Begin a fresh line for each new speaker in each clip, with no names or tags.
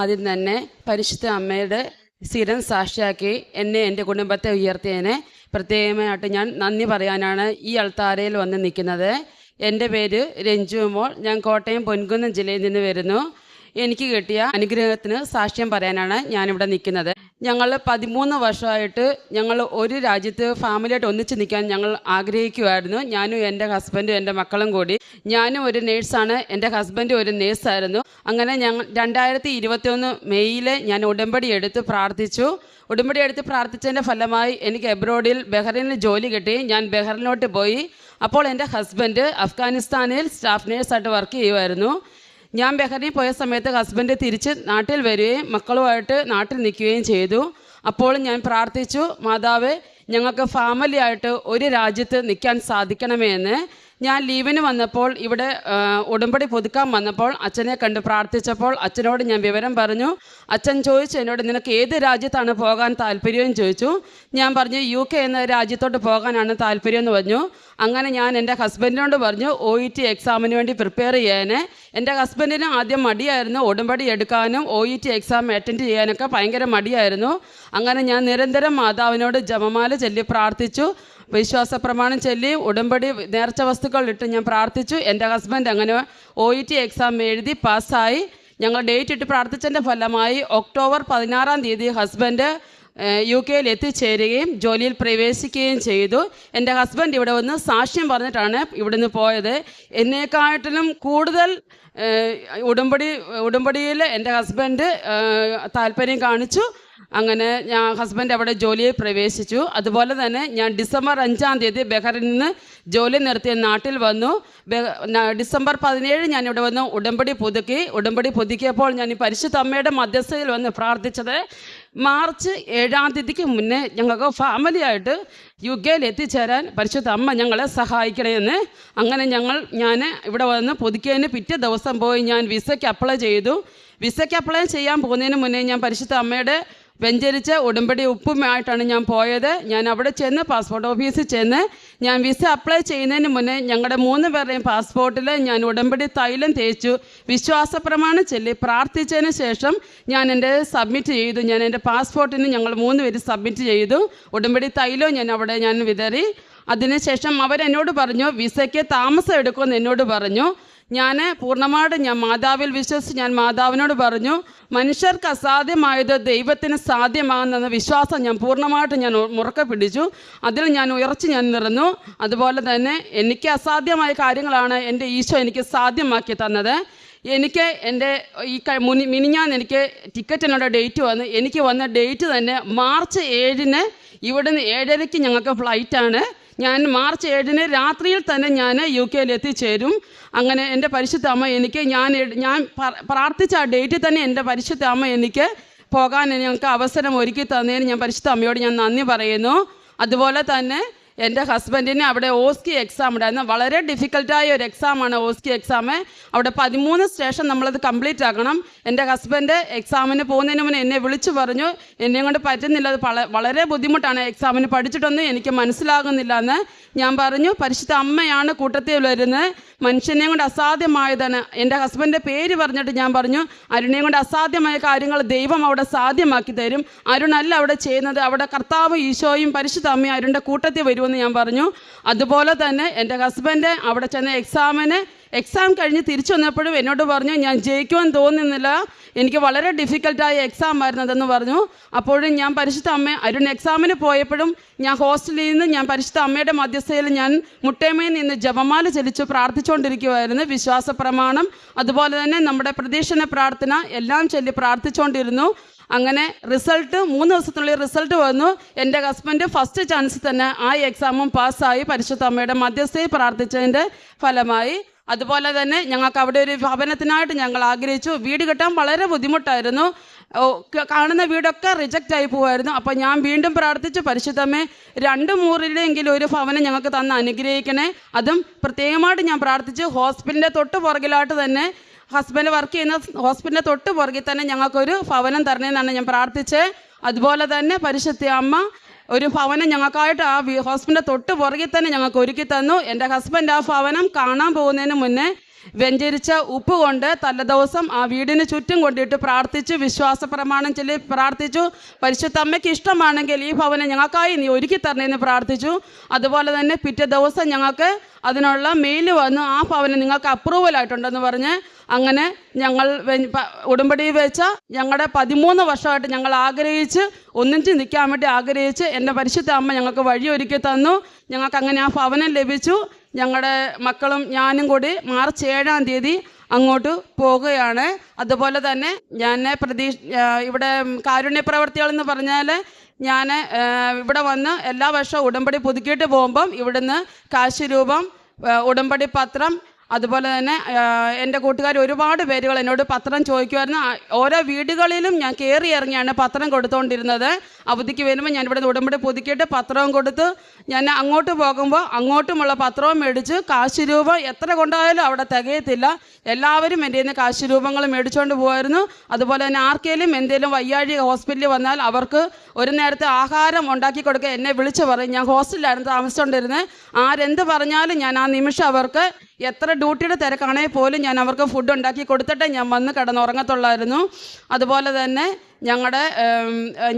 ആദ്യം തന്നെ പരിശുദ്ധ അമ്മയുടെ സ്ഥിരം സാക്ഷിയാക്കി എന്നെ എന്റെ കുടുംബത്തെ ഉയർത്തിയതിനെ പ്രത്യേകമായിട്ട് ഞാൻ നന്ദി പറയാനാണ് ഈ അൾത്താരയിൽ വന്ന് നിൽക്കുന്നത്. എന്റെ പേര് രഞ്ജു മോൾ. ഞാൻ കോട്ടയം പൊൻകുന്നം ജില്ലയിൽ നിന്ന് വരുന്നു. എനിക്ക് കിട്ടിയ അനുഗ്രഹത്തിന് സാക്ഷ്യം പറയാനാണ് ഞാനിവിടെ നിൽക്കുന്നത്. ഞങ്ങൾ പതിമൂന്ന് വർഷമായിട്ട് ഞങ്ങൾ ഒരു രാജ്യത്ത് ഫാമിലിയായിട്ട് ഒന്നിച്ച് നിൽക്കാൻ ഞങ്ങൾ ആഗ്രഹിക്കുമായിരുന്നു ഞാനും എന്റെ ഹസ്ബൻഡും എന്റെ മക്കളും കൂടി. ഞാനും ഒരു നേഴ്സാണ്. എന്റെ ഹസ്ബൻഡും ഒരു നേഴ്സായിരുന്നു. അങ്ങനെ ഞങ്ങൾ രണ്ടായിരത്തി ഇരുപത്തിയൊന്ന് മെയ്യിൽ ഞാൻ ഉടമ്പടി എടുത്ത് പ്രാർത്ഥിച്ചു. ഉടമ്പടി എടുത്ത് പ്രാർത്ഥിച്ചതിന്റെ ഫലമായി എനിക്ക് എബ്രോഡിൽ ബഹ്റൈനിൽ ജോലി കിട്ടി. ഞാൻ ബഹ്റിനിലോട്ട് പോയി. അപ്പോൾ എന്റെ ഹസ്ബൻഡ് അഫ്ഗാനിസ്ഥാനിൽ സ്റ്റാഫ് നേഴ്സായിട്ട് വർക്ക് ചെയ്യുമായിരുന്നു. ഞാൻ ബഹറിനിൽ പോയ സമയത്ത് ഹസ്ബൻഡ് തിരിച്ച് നാട്ടിൽ വരികയും മക്കളുമായിട്ട് നാട്ടിൽ നിൽക്കുകയും ചെയ്തു. അപ്പോൾ ഞാൻ പ്രാർത്ഥിച്ചു മാതാവ് ഞങ്ങൾക്ക് ഫാമിലി ആയിട്ട് ഒരു രാജ്യത്ത് നിൽക്കാൻ സാധിക്കണമെന്ന് ഞാൻ ലീവിന് വന്നപ്പോൾ ഇവിടെ ഉടമ്പടി പുതുക്കാൻ വന്നപ്പോൾ അച്ഛനെ കണ്ട് പ്രാർത്ഥിച്ചപ്പോൾ അച്ഛനോട് ഞാൻ വിവരം പറഞ്ഞു. അച്ഛൻ ചോദിച്ചു എന്നോട് നിനക്ക് ഏത് രാജ്യത്താണ് പോകാൻ താല്പര്യം? ചോദിച്ചു. ഞാൻ പറഞ്ഞു യു കെ എന്ന രാജ്യത്തോട്ട് പോകാനാണ് താല്പര്യം എന്ന് പറഞ്ഞു. അങ്ങനെ ഞാൻ എന്റെ ഹസ്ബൻഡിനോട് പറഞ്ഞു ഒ ഇ ടി എക്സാമിന് വേണ്ടി പ്രിപ്പയർ ചെയ്യാനേ. എന്റെ ഹസ്ബൻഡിന് ആദ്യം മടിയായിരുന്നു ഉടമ്പടി എടുക്കാനും O E T exam attend ചെയ്യാനൊക്കെ ഭയങ്കര മടിയായിരുന്നു. അങ്ങനെ ഞാൻ നിരന്തരം മാതാവിനോട് ജപമാല ചൊല്ലി പ്രാർത്ഥിച്ചു. വിശ്വാസ പ്രമാണം ചൊല്ലി ഉടമ്പടി നേർച്ച വസ്തുക്കളിട്ട് ഞാൻ പ്രാർത്ഥിച്ചു. എന്റെ ഹസ്ബൻഡ് അങ്ങനെ ഒ ഇ ടി എക്സാം എഴുതി പാസ്സായി. ഞങ്ങൾ ഡേറ്റ് ഇട്ട് പ്രാർത്ഥിച്ചതിന്റെ ഫലമായി ഒക്ടോബർ പതിനാറാം തീയതി ഹസ്ബൻഡ് യു കെയിൽ എത്തിച്ചേരുകയും ജോലിയിൽ പ്രവേശിക്കുകയും ചെയ്തു. എന്റെ ഹസ്ബൻഡ് ഇവിടെ വന്ന് സാക്ഷ്യം പറഞ്ഞിട്ടാണ് ഇവിടുന്ന് പോയത്. എന്നെക്കാട്ടിലും കൂടുതൽ ഉടമ്പടി ഉടമ്പടിയിൽ എന്റെ ഹസ്ബൻഡ് താല്പര്യം കാണിച്ചു. അങ്ങനെ ഞാൻ ഹസ്ബൻഡ് അവിടെ ജോലിയിൽ പ്രവേശിച്ചു. അതുപോലെ തന്നെ ഞാൻ ഡിസംബർ അഞ്ചാം തീയതി ബെഹറിൽ നിന്ന് ജോലി നിർത്തിയ നാട്ടിൽ വന്നു. ഡിസംബർ പതിനേഴ് ഞാൻ ഇവിടെ വന്ന് ഉടമ്പടി പുതുക്കി. ഉടമ്പടി പുതുക്കിയപ്പോൾ ഞാൻ ഈ പരിശുദ്ധ അമ്മയുടെ മധ്യസ്ഥയിൽ വന്ന് പ്രാർത്ഥിച്ചത് മാർച്ച് ഏഴാം തീയതിക്ക് മുന്നേ ഞങ്ങൾക്ക് ഫാമിലിയായിട്ട് യു കെയിൽ എത്തിച്ചേരാൻ പരിശുദ്ധ അമ്മ ഞങ്ങളെ സഹായിക്കണമെന്ന് അങ്ങനെ ഞങ്ങൾ ഞാൻ ഇവിടെ വന്ന് പുതുക്കിയതിന് പിറ്റേ ദിവസം പോയി ഞാൻ വിസയ്ക്ക് അപ്ലൈ ചെയ്തു. വിസയ്ക്ക് അപ്ലൈ ചെയ്യാൻ പോകുന്നതിന് മുന്നേ ഞാൻ പരിശുദ്ധ അമ്മയുടെ വെഞ്ചരിച്ച ഉടമ്പടി ഉപ്പുമായിട്ടാണ് ഞാൻ പോയത്. ഞാൻ അവിടെ ചെന്ന് പാസ്പോർട്ട് ഓഫീസിൽ ചെന്ന് ഞാൻ വിസ അപ്ലൈ ചെയ്യുന്നതിന് മുന്നേ ഞങ്ങളുടെ മൂന്ന് പേരുടെയും പാസ്പോർട്ടിൽ ഞാൻ ഉടമ്പടി തൈലം തേച്ചു. വിശ്വാസ പ്രമാണം ചൊല്ലി പ്രാർത്ഥിച്ചതിന് ശേഷം ഞാൻ എന്റെ സബ്മിറ്റ് ചെയ്തു. ഞാൻ എന്റെ പാസ്പോർട്ടിന് ഞങ്ങൾ മൂന്ന് പേര് സബ്മിറ്റ് ചെയ്തു. ഉടമ്പടി തൈലവും ഞാൻ അവിടെ ഞാൻ വിതറി. അതിനുശേഷം അവരെന്നോട് പറഞ്ഞു വിസയ്ക്ക് താമസം എടുക്കുമെന്ന് എന്നോട് പറഞ്ഞു. ഞാൻ പൂർണമായിട്ട് ഞാൻ മാതാവിൽ വിശ്വസിച്ച് ഞാൻ മാതാവിനോട് പറഞ്ഞു മനുഷ്യർക്ക് അസാധ്യമായത് ദൈവത്തിന് സാധ്യമാകുന്നെന്ന വിശ്വാസം ഞാൻ പൂർണമായിട്ട് ഞാൻ മുറക്ക പിടിച്ചു. അതിൽ ഞാൻ ഉയർച്ച് ഞാൻ നിറന്നു അതുപോലെ തന്നെ എനിക്ക് അസാധ്യമായ കാര്യങ്ങളാണ് എന്റെ ഈശോ എനിക്ക് സാധ്യമാക്കി തന്നത്. എനിക്ക് എന്റെ ഈ മിനിഞ്ഞാൻ എനിക്ക് ടിക്കറ്റിനുള്ള ഡേറ്റ് വന്ന് എനിക്ക് വന്ന ഡേറ്റ് തന്നെ മാർച്ച് ഏഴിന് ഇവിടുന്ന് ഏഴരയ്ക്ക് ഞങ്ങൾക്ക് ഫ്ലൈറ്റാണ്. ഞാൻ മാർച്ച് ഏഴിന് രാത്രിയിൽ തന്നെ ഞാൻ യു കെയിൽ എത്തിച്ചേരും അങ്ങനെ എന്റെ പരിശുദ്ധ അമ്മ എനിക്ക് ഞാൻ ഞാൻ പ്രാർത്ഥിച്ച ആ ഡേറ്റിൽ തന്നെ എന്റെ പരിശുദ്ധ അമ്മ എനിക്ക് പോകാൻ ഞങ്ങൾക്ക് അവസരം ഒരുക്കി തന്നതിന് ഞാൻ പരിശുദ്ധ അമ്മയോട് ഞാൻ നന്ദി പറയുന്നു. അതുപോലെ തന്നെ എന്റെ ഹസ്ബൻഡിന് അവിടെ ഓസ്കി എക്സാം ഉണ്ടായിരുന്നു. വളരെ ഡിഫിക്കൽട്ടായ ഒരു എക്സാമാണ് ഓസ്കി എക്സാം അവിടെ പതിമൂന്ന് സ്റ്റേഷൻ നമ്മളത് കംപ്ലീറ്റ് ആക്കണം. എന്റെ ഹസ്ബൻഡ് എക്സാമിന് പോകുന്നതിന് മുന്നേ എന്നെ വിളിച്ചു പറഞ്ഞു. എന്നെ കൊണ്ട് പറ്റുന്നില്ല. അത് വളരെ ബുദ്ധിമുട്ടാണ് എക്സാമിന് പഠിച്ചിട്ടൊന്നും എനിക്ക് മനസ്സിലാകുന്നില്ല എന്ന് ഞാൻ പറഞ്ഞു. പരിശുദ്ധ അമ്മയാണ് കൂട്ടത്തിൽ വരുന്നത്. മനുഷ്യനെ കൊണ്ട് അസാധ്യമായതാണ്. എന്റെ ഹസ്ബൻഡിന്റെ പേര് പറഞ്ഞിട്ട് ഞാൻ പറഞ്ഞു. അരുണിനെ കൊണ്ട് അസാധ്യമായ കാര്യങ്ങൾ ദൈവം അവിടെ സാധ്യമാക്കി തരും. അരുണല്ല അവിടെ ചെയ്യുന്നത്. അവിടെ കർത്താവ് ഈശോയും പരിശുദ്ധ അമ്മയും അരുണിന്റെ കൂട്ടത്തിൽ വരുമെന്ന് ഞാൻ പറഞ്ഞു. അതുപോലെ തന്നെ എന്റെ ഹസ്ബൻഡ് അവിടെ ചെന്ന എക്സാമിന് എക്സാം കഴിഞ്ഞ് തിരിച്ചു വന്നപ്പോഴും എന്നോട് പറഞ്ഞു ഞാൻ ജയിക്കുവാൻ തോന്നുന്നില്ല. എനിക്ക് വളരെ ഡിഫിക്കൽട്ടായ എക്സാം ആയിരുന്നതെന്ന് പറഞ്ഞു. അപ്പോഴും ഞാൻ പരിശുദ്ധ അമ്മ അരുൺ എക്സാമിന് പോയപ്പോഴും ഞാൻ ഹോസ്റ്റലിൽ നിന്ന് ഞാൻ പരിശുദ്ധ അമ്മയുടെ മധ്യസ്ഥയിൽ ഞാൻ മുട്ടേമയിൽ നിന്ന് ജപമാല ചലിച്ച് പ്രാർത്ഥിച്ചുകൊണ്ടിരിക്കുമായിരുന്നു വിശ്വാസ പ്രമാണം. അതുപോലെ തന്നെ നമ്മുടെ പ്രതീക്ഷണ പ്രാർത്ഥന എല്ലാം ചൊല്ലി പ്രാർത്ഥിച്ചുകൊണ്ടിരുന്നു. അങ്ങനെ റിസൾട്ട് മൂന്ന് ദിവസത്തിനുള്ളിൽ റിസൾട്ട് വന്നു. എന്റെ ഹസ്ബൻഡ് ഫസ്റ്റ് ചാൻസ് തന്നെ ആ എക്സാമും പാസ്സായി പരിശുദ്ധ അമ്മയുടെ മധ്യസ്ഥയിൽ പ്രാർത്ഥിച്ചതിന്റെ ഫലമായി. അതുപോലെ തന്നെ ഞങ്ങൾക്ക് അവിടെ ഒരു ഭവനത്തിനായിട്ട് ഞങ്ങൾ ആഗ്രഹിച്ചു. വീട് കിട്ടാൻ വളരെ ബുദ്ധിമുട്ടായിരുന്നു. കാണുന്ന വീടൊക്കെ റിജക്റ്റ് ആയി പോവായിരുന്നു. അപ്പോൾ ഞാൻ വീണ്ടും പ്രാർത്ഥിച്ചു പരിശുദ്ധമേ രണ്ട് മൂറിലെങ്കിലും ഒരു ഭവനം ഞങ്ങൾക്ക് തന്ന് അനുഗ്രഹിക്കണേ. അതും പ്രത്യേകമായിട്ട് ഞാൻ പ്രാർത്ഥിച്ചു. ഹോസ്പിറ്റലിന്റെ തൊട്ട് പുറകിലായിട്ട് തന്നെ ഹസ്ബൻഡ് വർക്ക് ചെയ്യുന്ന ഹോസ്പിറ്റലിന്റെ തൊട്ട് പുറകിൽ തന്നെ ഞങ്ങൾക്കൊരു ഭവനം തരണമെന്നാണ് ഞാൻ പ്രാർത്ഥിച്ചത് അതുപോലെ തന്നെ പരിശുദ്ധ അമ്മ ഒരു ഭവനം ഞങ്ങൾക്കായിട്ട് ആ ഹസ്ബൻഡ് തൊട്ട് പുറകിൽ തന്നെ ഞങ്ങൾക്ക് ഒരുക്കി തന്നു. എന്റെ ഹസ്ബൻഡ് ആ ഭവനം കാണാൻ പോകുന്നതിന് മുന്നേ വെഞ്ചരിച്ച ഉപ്പ് കൊണ്ട് തലേദിവസം ആ വീടിന് ചുറ്റും കൊണ്ടിട്ട് പ്രാർത്ഥിച്ചു വിശ്വാസ പ്രമാണം ചൊല്ലി പ്രാർത്ഥിച്ചു. പരിശുദ്ധ അമ്മയ്ക്ക് ഇഷ്ടമാണെങ്കിൽ ഈ ഭവനം ഞങ്ങൾക്കായി നീ ഒരുക്കി തരണേന്ന് പ്രാർത്ഥിച്ചു. അതുപോലെ തന്നെ പിറ്റേ ദിവസം ഞങ്ങൾക്ക് അതിനുള്ള മെയിൽ വന്നു ആ ഭവനം നിങ്ങൾക്ക് അപ്രൂവൽ ആയിട്ടുണ്ടെന്ന് പറഞ്ഞ് അങ്ങനെ ഞങ്ങൾ ഉടമ്പടി വെച്ച ഞങ്ങളുടെ പതിമൂന്ന് വർഷമായിട്ട് ഞങ്ങൾ ആഗ്രഹിച്ച് ഒന്നിച്ച് നിൽക്കാൻ വേണ്ടി ആഗ്രഹിച്ച് എന്റെ പരിശുദ്ധ അമ്മ ഞങ്ങൾക്ക് വഴിയൊരുക്കി തന്നു. ഞങ്ങൾക്ക് അങ്ങനെ ആ ഭവനം ലഭിച്ചു. ഞങ്ങളുടെ മക്കളും ഞാനും കൂടി മാർച്ച് ഏഴാം തീയതി അങ്ങോട്ട് പോവുകയാണ് അതുപോലെ തന്നെ ഞാൻ പ്രതീക്ഷ ഇവിടെ കാരുണ്യ പ്രവർത്തികൾ എന്ന് പറഞ്ഞാൽ ഞാൻ ഇവിടെ വന്ന് എല്ലാ വർഷവും ഉടമ്പടി പുതുക്കിയിട്ട് പോകുമ്പം ഇവിടുന്ന് കാശ് രൂപം ഉടമ്പടി പത്രം അതുപോലെ തന്നെ എന്റെ കൂട്ടുകാർ ഒരുപാട് പേരുകൾ എന്നോട് പത്രം ചോദിക്കുമായിരുന്നു. ഓരോ വീടുകളിലും ഞാൻ കയറി ഇറങ്ങിയാണ് പത്രം കൊടുത്തുകൊണ്ടിരുന്നത് അവധിക്ക് വരുമ്പോൾ ഞാൻ ഇവിടെ ഉടമ്പടി പുതുക്കിയിട്ട് പത്രവും കൊടുത്ത് ഞാൻ അങ്ങോട്ട് പോകുമ്പോൾ അങ്ങോട്ടുമുള്ള പത്രവും മേടിച്ച് കാശ് രൂപ എത്ര കൊണ്ടായാലും അവിടെ തികയത്തില്ല. എല്ലാവരും എന്റെ നിന്ന് കാശ് രൂപങ്ങൾ മേടിച്ചുകൊണ്ട് പോകുമായിരുന്നു അതുപോലെ തന്നെ ആർക്കെങ്കിലും എന്തെങ്കിലും വയ്യാഴി ഹോസ്പിറ്റലിൽ വന്നാൽ അവർക്ക് ഒരു നേരത്തെ ആഹാരം ഉണ്ടാക്കി കൊടുക്കുക എന്നെ വിളിച്ച് പറയും. ഞാൻ ഹോസ്റ്റലിലായിരുന്നു താമസിച്ചുകൊണ്ടിരുന്നത് ആരെന്ത് പറഞ്ഞാലും ഞാൻ ആ നിമിഷം അവർക്ക് എത്ര ഡ്യൂട്ടിയുടെ തിരക്കാണെങ്കിൽ പോലും ഞാൻ അവർക്ക് ഫുഡ് ഉണ്ടാക്കി കൊടുത്തിട്ടേ ഞാൻ വന്ന് കിടന്നുറങ്ങത്തുള്ളായിരുന്നു. അതുപോലെ തന്നെ ഞങ്ങളുടെ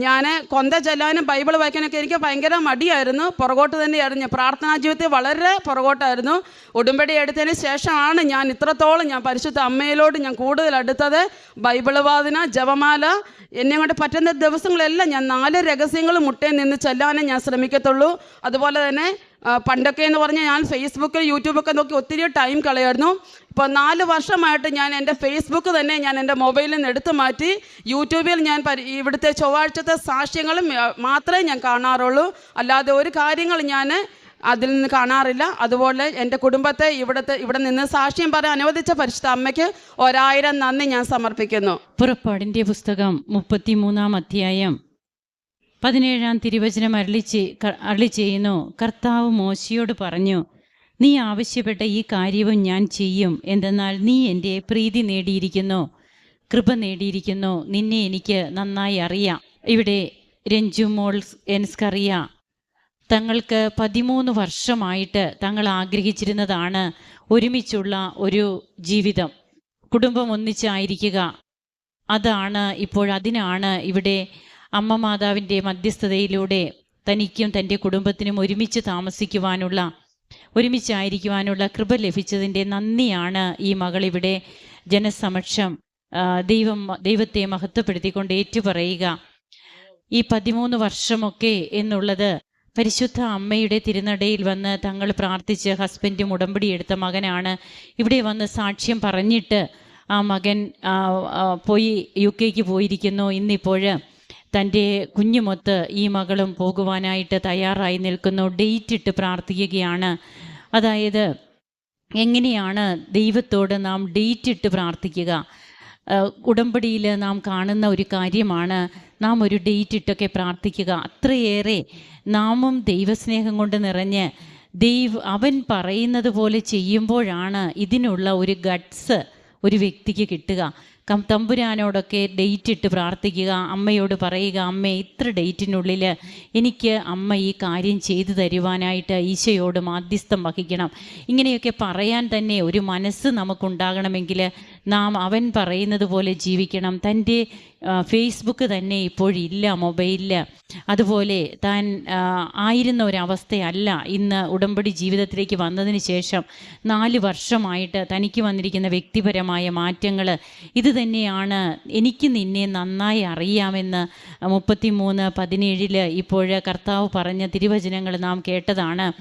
ഞാൻ കൊന്ത ചെല്ലാനും ബൈബിൾ വായിക്കാനൊക്കെ എനിക്ക് ഭയങ്കര മടിയായിരുന്നു. പുറകോട്ട് തന്നെയായിരുന്നു. പ്രാർത്ഥനാ ജീവിതത്തിൽ വളരെ പുറകോട്ടായിരുന്നു. ഉടുമ്പടി എടുത്തതിന് ശേഷമാണ് ഞാൻ ഇത്രത്തോളം ഞാൻ പരിശുദ്ധ അമ്മയിലോട് ഞാൻ കൂടുതൽ അടുത്തത്. ബൈബിൾ വാദന ജപമാല എന്നെ കൊണ്ട് പറ്റുന്ന ദിവസങ്ങളെല്ലാം ഞാൻ നാല് രഹസ്യങ്ങൾ മുട്ടയിൽ നിന്ന് ചെല്ലാനേ ഞാൻ ശ്രമിക്കത്തുള്ളൂ. അതുപോലെ തന്നെ പണ്ടൊക്കെ എന്ന് പറഞ്ഞാൽ ഞാൻ ഫേസ്ബുക്കിൽ യൂട്യൂബൊക്കെ നോക്കി ഒത്തിരി ടൈം കളയായിരുന്നു. ഇപ്പോൾ നാല് വർഷമായിട്ട് ഞാൻ എന്റെ ഫേസ്ബുക്ക് തന്നെ ഞാൻ എന്റെ മൊബൈലിൽ നിന്ന് എടുത്തു മാറ്റി യൂട്യൂബിൽ ഞാൻ ഇവിടുത്തെ ചൊവ്വാഴ്ചത്തെ സാക്ഷ്യങ്ങളും മാത്രമേ ഞാൻ കാണാറുള്ളൂ. അല്ലാതെ ഒരു കാര്യങ്ങൾ ഞാൻ അതിൽ നിന്ന് കാണാറില്ല. അതുപോലെ എന്റെ കുടുംബത്തെ ഇവിടുത്തെ ഇവിടെ നിന്ന് സാക്ഷ്യം പറയാൻ അനുവദിച്ച പരിശുദ്ധ അമ്മയ്ക്ക് ഒരായിരം നന്ദി ഞാൻ സമർപ്പിക്കുന്നു.
പുറപ്പാടിന്റെ പുസ്തകം മുപ്പത്തിമൂന്നാം അധ്യായം. പതിനേഴാം തിരുവചനം അരളി അരളി ചെയ്യുന്നു. കർത്താവ് മോശയോട് പറഞ്ഞു നീ ആവശ്യപ്പെട്ട ഈ കാര്യവും ഞാൻ ചെയ്യും. എന്തെന്നാൽ നീ എന്റെ പ്രീതി നേടിയിരിക്കുന്നു കൃപ നേടിയിരിക്കുന്നു. നിന്നെ എനിക്ക് നന്നായി അറിയാം. ഇവിടെ രഞ്ജു മോൾ എൻസ്കറിയ തങ്ങൾക്ക് പതിമൂന്ന് വർഷമായിട്ട് തങ്ങൾ ആഗ്രഹിച്ചിരുന്നതാണ് ഒരുമിച്ചുള്ള ഒരു ജീവിതം. കുടുംബം ഒന്നിച്ചായിരിക്കുക. അതാണ് ഇപ്പോൾ അതിനാണ് ഇവിടെ അമ്മ മാതാവിന്റെ മധ്യസ്ഥതയിലൂടെ തനിക്കും തന്റെ കുടുംബത്തിനും ഒരുമിച്ച് താമസിക്കുവാനുള്ള ഒരുമിച്ചായിരിക്കുവാനുള്ള കൃപ ലഭിച്ചതിന്റെ നന്ദിയാണ് ഈ മകൾ ഇവിടെ ജനസമക്ഷം ദൈവം ദൈവത്തെ മഹത്വപ്പെടുത്തിക്കൊണ്ട് ഏറ്റുപറയുക. ഈ പതിമൂന്ന് വർഷമൊക്കെ എന്നുള്ളത് പരിശുദ്ധ അമ്മയുടെ തിരുനടയിൽ വന്ന് തങ്ങൾ പ്രാർത്ഥിച്ച് ഹസ്ബൻഡും ഉടമ്പടി എടുത്ത മകനാണ്. ഇവിടെ വന്ന് സാക്ഷ്യം പറഞ്ഞിട്ട് ആ മകൻ പോയി യു കെക്ക് പോയിരിക്കുന്നു. ഇന്നിപ്പോൾ തന്റെ കുഞ്ഞുമൊത്ത് ഈ മകളും പോകുവാനായിട്ട് തയ്യാറായി നിൽക്കുന്നു. ഡേറ്റ് ഇട്ട് പ്രാർത്ഥിക്കുകയാണ്. അതായത് എങ്ങനെയാണ് ദൈവത്തോട് നാം ഡേറ്റ് ഇട്ട് പ്രാർത്ഥിക്കുക? ഉടമ്പടിയിൽ നാം കാണുന്ന ഒരു കാര്യമാണ് നാം ഒരു ഡേറ്റ് ഇട്ടൊക്കെ പ്രാർത്ഥിക്കുക. അത്രയേറെ നാമും ദൈവസ്നേഹം കൊണ്ട് നിറഞ്ഞ് ദൈവ അവൻ പറയുന്നത് പോലെ ചെയ്യുമ്പോഴാണ് ഇതിനുള്ള ഒരു ഗട്ട്സ് ഒരു വ്യക്തിക്ക് കിട്ടുക. തമ്പുരാനോടൊക്കെ ഡേറ്റ് ഇട്ട് പ്രാർത്ഥിക്കുക അമ്മയോട് പറയുക അമ്മ ഇത്ര ഡേറ്റിനുള്ളിൽ എനിക്ക് അമ്മ ഈ കാര്യം ചെയ്തു തരുവാനായിട്ട് ഈശോയോട് മാധ്യസ്ഥം വഹിക്കണം. ഇങ്ങനെയൊക്കെ പറയാൻ തന്നെ ഒരു മനസ്സ് നമുക്കുണ്ടാകണമെങ്കിൽ നാം അവൻ പറയുന്നത് പോലെ ജീവിക്കണം. തന്റെ ഫേസ്ബുക്ക് തന്നെ ഇപ്പോഴില്ല മൊബൈലിൽ അതുപോലെ താൻ ആയിരുന്ന ഒരവസ്ഥയല്ല ഇന്ന് ഉടമ്പടി ജീവിതത്തിലേക്ക് വന്നതിന് ശേഷം നാല് വർഷമായിട്ട് തനിക്ക് വന്നിരിക്കുന്ന വ്യക്തിപരമായ മാറ്റങ്ങൾ. ഇത് തന്നെയാണ് എനിക്ക് നിന്നെ നന്നായി അറിയാമെന്ന് മുപ്പത്തിമൂന്ന് പതിനേഴിൽ ഇപ്പോൾ കർത്താവ് പറഞ്ഞ തിരുവചനങ്ങൾ നാം കേട്ടതാണ്.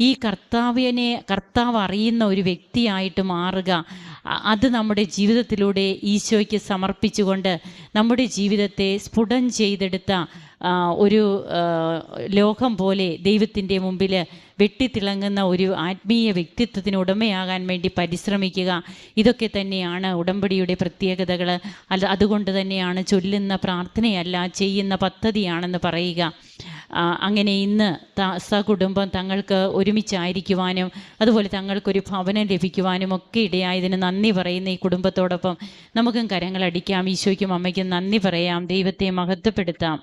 ഈ കർത്താവിനെ കർത്താവ് അറിയുന്ന ഒരു വ്യക്തിയായിട്ട് മാറുക. അത് നമ്മുടെ ജീവിതത്തിലൂടെ ഈശോയ്ക്ക് സമർപ്പിച്ചുകൊണ്ട് നമ്മുടെ ജീവിതത്തെ സ്ഫുടം ചെയ്തെടുത്ത ഒരു ലോകം പോലെ ദൈവത്തിന്റെ മുമ്പിൽ വെട്ടിത്തിളങ്ങുന്ന ഒരു ആത്മീയ വ്യക്തിത്വത്തിന് ഉടമയാകാൻ വേണ്ടി പരിശ്രമിക്കുക. ഇതൊക്കെ തന്നെയാണ് ഉടമ്പടിയുടെ പ്രത്യേകതകൾ അല്ല അതുകൊണ്ട് തന്നെയാണ് ചൊല്ലുന്ന പ്രാർത്ഥനയല്ല ചെയ്യുന്ന പദ്ധതിയാണെന്ന് പറയുക. അങ്ങനെ ഇന്ന് സകുടുംബം തങ്ങൾക്ക് ഒരുമിച്ചായിരിക്കുവാനും അതുപോലെ തങ്ങൾക്കൊരു ഭവനം ലഭിക്കുവാനും ഒക്കെ ഇടയായതിന് നന്ദി പറയുന്ന ഈ കുടുംബത്തോടൊപ്പം. നമുക്കും കരങ്ങളടിക്കാം. ഈശോയ്ക്കും അമ്മയ്ക്കും നന്ദി പറയാം. ദൈവത്തെ മഹത്വപ്പെടുത്താം.